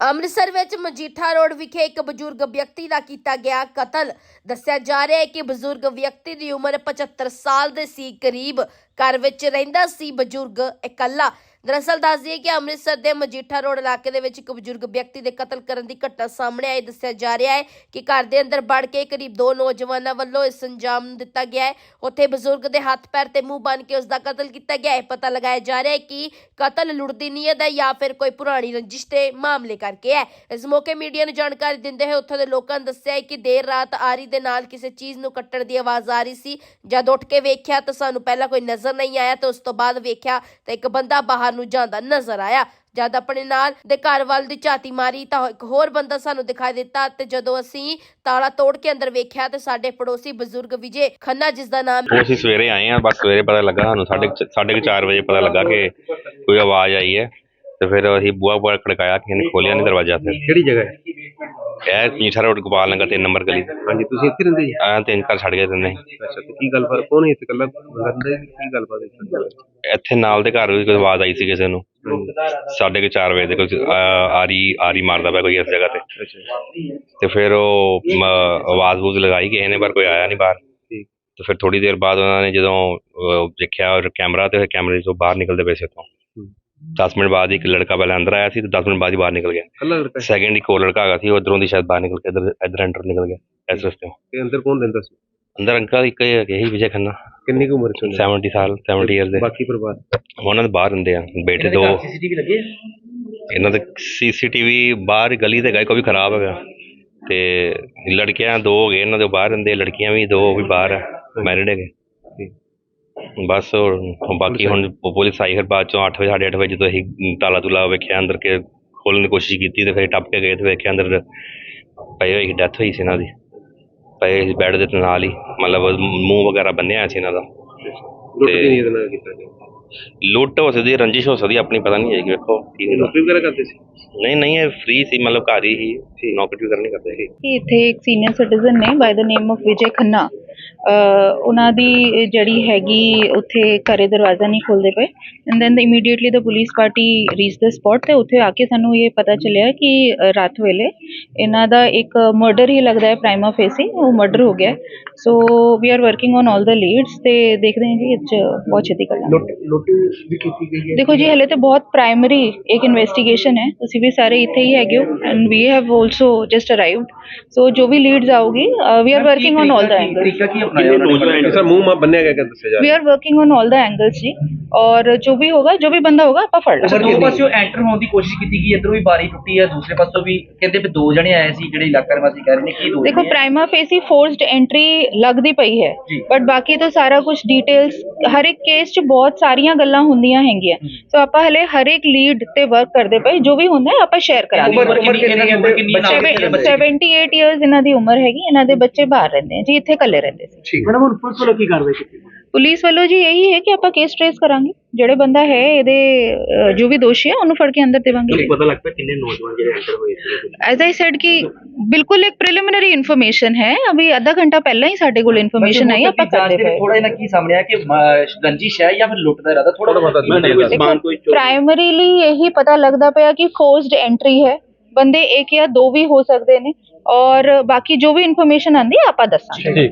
ਅੰਮ੍ਰਿਤਸਰ ਵਿੱਚ ਮਜੀਠਾ ਰੋਡ ਵਿਖੇ ਇੱਕ ਬਜ਼ੁਰਗ ਵਿਅਕਤੀ ਦਾ ਕੀਤਾ ਗਿਆ ਕਤਲ। ਦੱਸਿਆ ਜਾ ਰਿਹਾ ਹੈ ਕਿ ਬਜ਼ੁਰਗ ਵਿਅਕਤੀ ਦੀ ਉਮਰ 75 ਸਾਲ ਦੇ ਸੀ, ਕਰੀਬ ਘਰ ਵਿੱਚ ਰਹਿੰਦਾ ਸੀ। ਬਜ਼ੁਰਗ ਇਕੱਲਾ ਦਰਅਸਲ ਦੱਸ ਦਈਏ ਕਿ ਅੰਮ੍ਰਿਤਸਰ ਦੇ ਮਜੀਠਾ ਰੋਡ ਇਲਾਕੇ ਦੇ ਵਿੱਚ ਇੱਕ ਬਜ਼ੁਰਗ ਵਿਅਕਤੀ ਦੇ ਕਤਲ ਕਰਨ ਦੀ ਘਟਨਾ ਸਾਹਮਣੇ ਆਈ। ਦੱਸਿਆ ਜਾ ਰਿਹਾ ਹੈ ਕਿ ਘਰ ਦੇ ਅੰਦਰ ਵੜ ਕੇ ਕਰੀਬ ਦੋ ਨੌਜਵਾਨਾਂ ਵੱਲੋਂ ਇਸ ਅੰਜਾਮ ਦਿੱਤਾ ਗਿਆ ਹੈ। ਉੱਥੇ ਬਜ਼ੁਰਗ ਦੇ ਹੱਥ, ਪੈਰ ਤੇ ਮੂੰਹ ਬੰਨ ਕੇ ਉਸ ਦਾ ਕਤਲ ਕੀਤਾ ਗਿਆ ਹੈ। ਪਤਾ ਲਗਾਇਆ ਜਾ ਰਿਹਾ ਹੈ ਕਿ ਕਤਲ ਲੁੱਟਦੀ ਨੀਅਤ ਹੈ ਜਾਂ ਫਿਰ ਕੋਈ ਪੁਰਾਣੀ ਰੰਜਿਸ਼ ਦੇ ਮਾਮਲੇ ਕਰਕੇ ਹੈ। ਇਸ ਮੌਕੇ ਮੀਡੀਆ ਨੂੰ ਜਾਣਕਾਰੀ ਦਿੰਦੇ ਹੋਏ ਉੱਥੋਂ ਦੇ ਲੋਕਾਂ ਨੇ ਦੱਸਿਆ ਹੈ ਕਿ ਦੇਰ ਰਾਤ ਆਰੀ ਦੇ ਨਾਲ ਕਿਸੇ ਚੀਜ਼ ਨੂੰ ਕੱਟਣ ਦੀ ਆਵਾਜ਼ ਆ ਰਹੀ ਸੀ। ਜਦ ਉੱਠ ਕੇ ਵੇਖਿਆ ਤਾਂ ਸਾਨੂੰ ਪਹਿਲਾਂ ਕੋਈ ਨਜ਼ਰ ਨਹੀਂ ਆਇਆ ਤੇ ਉਸ ਤੋਂ ਬਾਅਦ ਵੇਖਿਆ ਤਾਂ ਇੱਕ ਬੰਦਾ ਬਾਹਰ ਨੂੰ ਜਾਂਦਾ ਨਜ਼ਰ ਆਇਆ। ਜਦ ਆਪਣੇ ਨਾਲ ਦੇ ਘਰ ਵੱਲ ਦੀ ਝਾਤੀ ਮਾਰੀ ਤਾਂ ਇੱਕ ਹੋਰ ਬੰਦਾ ਸਾਨੂੰ ਦਿਖਾਈ ਦਿੱਤਾ ਤੇ ਜਦੋਂ ਅਸੀਂ ਤਾਲਾ ਤੋੜ ਕੇ ਅੰਦਰ ਵੇਖਿਆ ਤੇ ਸਾਡੇ ਪੜੋਸੀ ਬਜ਼ੁਰਗ ਵਿਜੇ ਖੰਨਾ, ਜਿਸ ਦਾ ਨਾਮ ਉਹ ਅਸੀਂ ਸਵੇਰੇ ਆਏ ਆ ਬਸ ਸਵੇਰੇ ਪਤਾ ਲੱਗਾ ਸਾਨੂੰ ਸਾਢੇ ਕੁ- ਚਾਰ ਵਜੇ ਪਤਾ ਲੱਗਾ ਕਿ ਕੋਈ ਆਵਾਜ਼ ਆਈ ਹੈ। ਤੇ ਫਿਰ ਅਸੀਂ ਬੂਹਾ ਬੂਹਾ ਖੜਕਾਇਆ ਕਿਸੇ ਨੇ ਖੋਲਿਆ ਨਹੀਂ ਦਰਵਾਜ਼ਾ ਫਿਰ ਕਿਹੜੀ ਜਗ੍ਹਾ ਹੈ? ਇਹ ਨੀਠਾ ਰੋਡ ਗੋਪਾਲ ਨਗਰ 3 ਨੰਬਰ ਗਲੀ। ਹਾਂਜੀ ਤੁਸੀਂ ਇੱਥੇ ਰਹਿੰਦੇ ਜੀ? ਆ ਤਿੰਨ ਘਰ ਛੱਡ ਗਏ ਤਿੰਨੇ। ਅੱਛਾ ਤੇ ਕੀ ਗੱਲਬਾਤ ਕੌਣ ਹੈ ਇੱਥੇ ਰਹਿੰਦਾ ਹੈ ਕੀ ਗੱਲਬਾਤ ਹੈ ਇੱਥੇ? ਨਾਲ ਦੇ ਘਰ ਵੀ ਕੋਈ ਆਵਾਜ਼ ਆਈ ਸੀ ਕਿਸੇ ਨੂੰ। ਸਾਢੇ ਕੁ ਚਾਰ ਵਜੇ ਦੇ ਕੋਈ ਆ- ਆਰੀ ਆਰੀ ਮਾਰਦਾ ਪਿਆ ਕੋਈ ਇਸ ਜਗ੍ਹਾ ਤੇ। ਤੇ ਫਿਰ ਉਹ ਮ, ਆਵਾਜ਼ ਬੂਜ਼ ਲਗਾਈ ਕਿਸੇ ਨੇ ਪਰ ਕੋਈ ਆਇਆ ਨਹੀਂ ਬਾਹਰ। ਠੀਕ। ਤੇ ਫਿਰ ਥੋੜੀ ਦੇਰ ਬਾਅਦ ਉਹਨਾਂ ਨੇ ਜਦੋਂ ਅਹ, ਦੇਖਿਆ ਔਰ ਕੈਮਰਾ ਤੇ ਕੈਮਰੇ ਤੋਂ ਬਾਹਰ ਨਿਕਲਦੇ ਪਏ ਸੀ ਉੱਥੋਂ। 10 ਮਿੰਟ ਬਾਅਦ ਇੱਕ ਲੜਕਾ ਪਹਿਲਾਂ ਅੰਦਰ ਆਇਆ ਸੀ ਤੇ 10 ਮਿੰਟ ਬਾਅਦ ਹੀ ਬਾਹਰ ਨਿਕਲ ਗਿਆ। ਲੜਕਾ? ਸੈਕਿੰਡ ਇੱਕ ਹੋਰ ਲੜਕਾ ਹੈਗਾ ਸੀ ਉਹ ਇੱਧਰੋਂ ਦੀ ਸ਼ਾਇਦ ਬਾਹਰ ਨਿਕਲ ਕੇ ਇੱਧਰ ਇੱਧਰ ਐਂਟਰ ਨਿਕਲ ਗਿਆ ਇਸ ਰਸਤੇ ਤੇ ਅੰਦਰ ਕੌਣ ਰਹਿੰਦਾ ਸੀ? ਅੰਦਰ ਅੰਕਲ ਇੱਕ ਹੀ ਹੈਗੇ ਸੀ ਵਿਜੇ ਖੰਨਾ। ਕਿੰਨੀ ਕੁ ਉਮਰ ਚ ਹੁੰਦੇ 70 ਸਾਲ 70 ਇਅਰ ਦੇ। ਬਾਕੀ ਪਰਿਵਾਰ? ਉਹਨਾਂ ਦੇ ਬਾਹਰ ਰਹਿੰਦੇ ਆ ਬੇਟੇ ਦੋ ਸੀਸੀਟੀਵੀ ਲੱਗੇ ਇਹਨਾਂ ਦੇ ਸੀਸੀਟੀਵੀ ਬਾਹਰ ਗਲੀ ਤੇ ਗਏ ਕੋਈ ਵੀ ਖਰਾਬ ਹੈਗਾ। ਤੇ ਲੜਕੀਆਂ ਦੋ ਹੋ ਗਏ ਇਹਨਾਂ ਦੇ ਬਾਹਰ ਰਹਿੰਦੇ ਲੜਕੀਆਂ ਵੀ ਦੋ ਉਹ ਵੀ ਬਾਹਰ ਆ ਮੈਰਿਡ ਹੈਗੇ। ਬਸ ਹੋਰ ਹੁਣ ਬਾਕੀ ਹੁਣ ਪੁਲਿਸ ਆਈ ਫਿਰ ਬਾਅਦ ਚੋਂ 8 ਵਜੇ 8:30 ਵਜੇ ਜਦੋਂ ਅਸੀਂ ਤਾਲਾ ਤੁਲਾ ਵੇਖਿਆ ਅੰਦਰ ਕੇ ਖੋਲ੍ਹਣ ਦੀ ਕੋਸ਼ਿਸ਼ ਕੀਤੀ ਤੇ ਫਿਰ ਟੱਪ ਕੇ ਗਏ ਤੇ ਵੇਖਿਆ ਅੰਦਰ ਪਏ ਹੋਈ ਡੈਥ ਹੋਈ ਸੀ ਇਹਨਾਂ ਦੀ। ਪਏ ਸੀ ਬੈੱਡ ਦੇ ਨਾਲ ਹੀ ਮਤਲਬ ਮੂੰਹ ਵਗੈਰਾ ਬੰਨਿਆ ਸੀ ਇਹਨਾਂ ਦਾ। ਲੁੱਟ ਦੀ ਨੀਂਦ ਨਾਲ ਕੀਤਾ ਗਿਆ? ਲੁੱਟ ਹੋ ਸਕਦੀ ਹੈ, ਰੰਜਿਸ਼ ਹੋ ਸਕਦੀ ਹੈ, ਆਪਣੀ ਪਤਾ ਨਹੀਂ ਹੈਗੀ ਵੇਖੋ ਕੀ ਹੁੰਦਾ। ਨੌਕਰੀ ਵਗੈਰਾ ਕਰਦੇ ਸੀ? ਨਹੀਂ ਨਹੀਂ ਇਹ ਫ੍ਰੀ ਸੀ ਮਤਲਬ ਘਰ ਹੀ ਸੀ। ਨੌਕਰੀ ਵਗੈਰਾ ਨਹੀਂ ਕਰਦੇ ਸੀ। ਕਿ ਇੱਥੇ ਇੱਕ ਸੀਨੀਅਰ ਸਿਟੀਜ਼ਨ ਨੇ by the name of Vijay Khanna ਉਹਨਾਂ ਦੀ ਜਿਹੜੀ ਹੈਗੀ ਉੱਥੇ ਘਰੇ ਦਰਵਾਜ਼ਾ ਨਹੀਂ ਖੋਲਦੇ ਪਏ। And then immediately the police party reach the spot ਤੇ ਉੱਥੇ ਆ ਕੇ ਸਾਨੂੰ ਇਹ ਪਤਾ ਚੱਲਿਆ ਕਿ ਰਾਤ ਵੇਲੇ ਇਹਨਾਂ ਦਾ ਇੱਕ ਮਰਡਰ ਹੀ ਲੱਗਦਾ ਹੈ ਪ੍ਰਾਈਮਾ ਫੇਸੀ ਉਹ ਮਰਡਰ ਹੋ ਗਿਆ। So we are working on all the leads ਤੇ ਦੇਖਦੇ ਹਾਂ ਜੀ ਇਹ 'ਚ ਬਹੁਤ ਛੇਤੀ ਕਰ ਲਾਂਗੇ। ਲੁੱਟ ਲੁੱਟ ਵੀ ਕੀਤੀ ਗਈ ਹੈ। ਦੇਖੋ ਜੀ ਹਲੇ ਤੇ ਬਹੁਤ ਪ੍ਰਾਇਮਰੀ ਇੱਕ ਇਨਵੈਸਟੀਗੇਸ਼ਨ ਹੈ। ਤੁਸੀਂ ਵੀ ਸਾਰੇ ਇੱਥੇ ਹੀ ਹੈਗੇ ਹੋ and we have also just arrived so ਜੋ ਵੀ ਲੀਡਸ ਆਉਗੀ we are working on all the angles ਕੀ ਅਪਣਾਇਆ ਉਹਨਾਂ ਨੇ ਸਰ ਮੂੰਹ ਮਾ ਬੰਨਿਆ ਗਿਆ ਕਿ ਦੱਸਿਆ ਜਾ we are working on all the angles ਜੀ। ਔਰ ਜੋ ਵੀ ਹੋਗਾ ਜੋ ਵੀ ਬੰਦਾ ਹੋਗਾ ਆਪਾਂ ਫੜ ਅੱਛਾ ਲਾਂਗੇ। ਦੋ ਪਾਸਿਓਂ ਐਂਟਰ ਹੋਣ ਦੀ ਕੋਸ਼ਿਸ਼ ਕੀਤੀ ਗਈ ਇਧਰੋਂ ਵੀ ਬਾਰੀ ਟੁੱਟੀ ਹੈ ਦੂਸਰੇ ਪਾਸੋਂ ਵੀ ਕਹਿੰਦੇ ਵੀ ਦੋ ਜਣੇ ਆਏ ਸੀ ਜਿਹੜੇ ਇਲਾਕਾ ਨਿਵਾਸੀ ਕਹਿ ਰਹੇ ਨੇ ਕੀ ਦੋ ਦੇਖੋ ਜਣੇ ਆ? ਪ੍ਰਾਈਮਾ ਫੇਸੀ ਫੋਰਸਡ ਐਂਟਰੀ ਲੱਗਦੀ ਪਈ ਹੈ। ਜੀ। ਬਟ ਬਾਕੀ ਤਾਂ ਸਾਰਾ ਕੁਝ ਡਿਟੇਲਸ ਹਰ ਇੱਕ ਕੇਸ 'ਚ ਬਹੁਤ ਸਾਰੀਆਂ ਗੱਲਾਂ ਹੁੰਦੀਆਂ ਹੈਗੀਆਂ। ਸੋ ਆਪਾਂ ਹਲੇ ਹਰ ਇੱਕ ਲੀਡ ਤੇ ਵਰਕ ਕਰਦੇ ਪਏ ਜੋ ਵੀ ਹੁੰਦਾ ਹੈ ਆਪਾਂ ਸ਼ੇਅਰ ਕਰਾਂਗੇ। ਉਮਰ ਉਮਰ ਕਿੰਨੀ ਹੈ ਉਮਰ ਕਿੰਨੀ ਹੈ ਨਾਲ ਦੇ Seven- ਬੱਚੇ 78 ਇਅਰਸ ਇਹਨਾਂ ਦੀ ਉਮਰ ਹੈਗੀ ਇਹਨਾਂ ਦੇ ਬੱਚੇ ਬਾਹਰ ਰਹਿੰਦੇ ਆ ਜੀ ਇੱਥੇ ਇਕੱਲੇ ਰਹਿੰਦੇ ਸੀ। ਠੀਕ ਮੈਡਮ ਹੁਣ ਪੁਲਿਸ ਵੱਲੋਂ ਕੀ ਕਾਰਵਾਈ ਕੀਤੀ ਪੁਲਿਸ ਵੱਲੋਂ ਜੀ ਇਹੀ ਹੈ ਕਿ ਆਪਾਂ ਕੇਸ ਟ੍ਰੇਸ ਕਰਾਂਗੇ। ਜਿਹੜੇ ਬੰਦਾ ਹੈ ਇਹਦੇ ਅਹ, ਜੋ ਵੀ ਦੋਸ਼ੀ ਹੈ ਉਹਨੂੰ ਫੜ ਕੇ ਅੰਦਰ ਦੇਵਾਂਗੇ। ਪਤਾ ਲੱਗਦਾ ਕਿੰਨੇ ਨੌਜਵਾਨ ਜਿਹੜੇ ਐਂਟਰ ਹੋਏ ਸੀ ਐਜ਼ ਆਈ ਸੈਡ ਕਿ ਬਿਲਕੁਲ ਇੱਕ ਪ੍ਰੀਲਿਮਿਨਰੀ ਇਨਫੋਰਮੇਸ਼ਨ ਹੈ। ਅਭੀ ਅੱਧਾ ਘੰਟਾ ਪਹਿਲਾਂ ਹੀ ਸਾਡੇ ਕੋਲ ਇਨਫੋਰਮੇਸ਼ਨ ਆਈ ਆਪਾਂ ਕਰਦੇ ਪਏ। ਥੋੜਾ ਇਹਨਾਂ ਕੀ ਸਾਹਮਣੇ ਆ ਕਿ ਮ- ਰੰਜਿਸ਼ ਹੈ ਜਾਂ ਫਿਰ ਲੁੱਟ ਦਾ ਇਰਾਦਾ? ਥੋੜਾ ਬਹੁਤਾ ਦੇਖੋ। ਪ੍ਰਾਇਮਰੀਲੀ ਇਹੀ ਪਤਾ ਲੱਗਦਾ ਪਿਆ ਕਿ ਫੋਰਸਡ ਐਂਟਰੀ ਹੈ। ਬੰਦੇ ਇੱਕ ਜਾਂ ਦੋ ਵੀ ਹੋ ਸਕਦੇ ਨੇ। ਔਰ ਬਾਕੀ ਜੋ ਵੀ ਇਨਫੋਰਮੇਸ਼ਨ ਆਂਦੀ ਆਪਾਂ ਦੱਸਾਂਗੇ।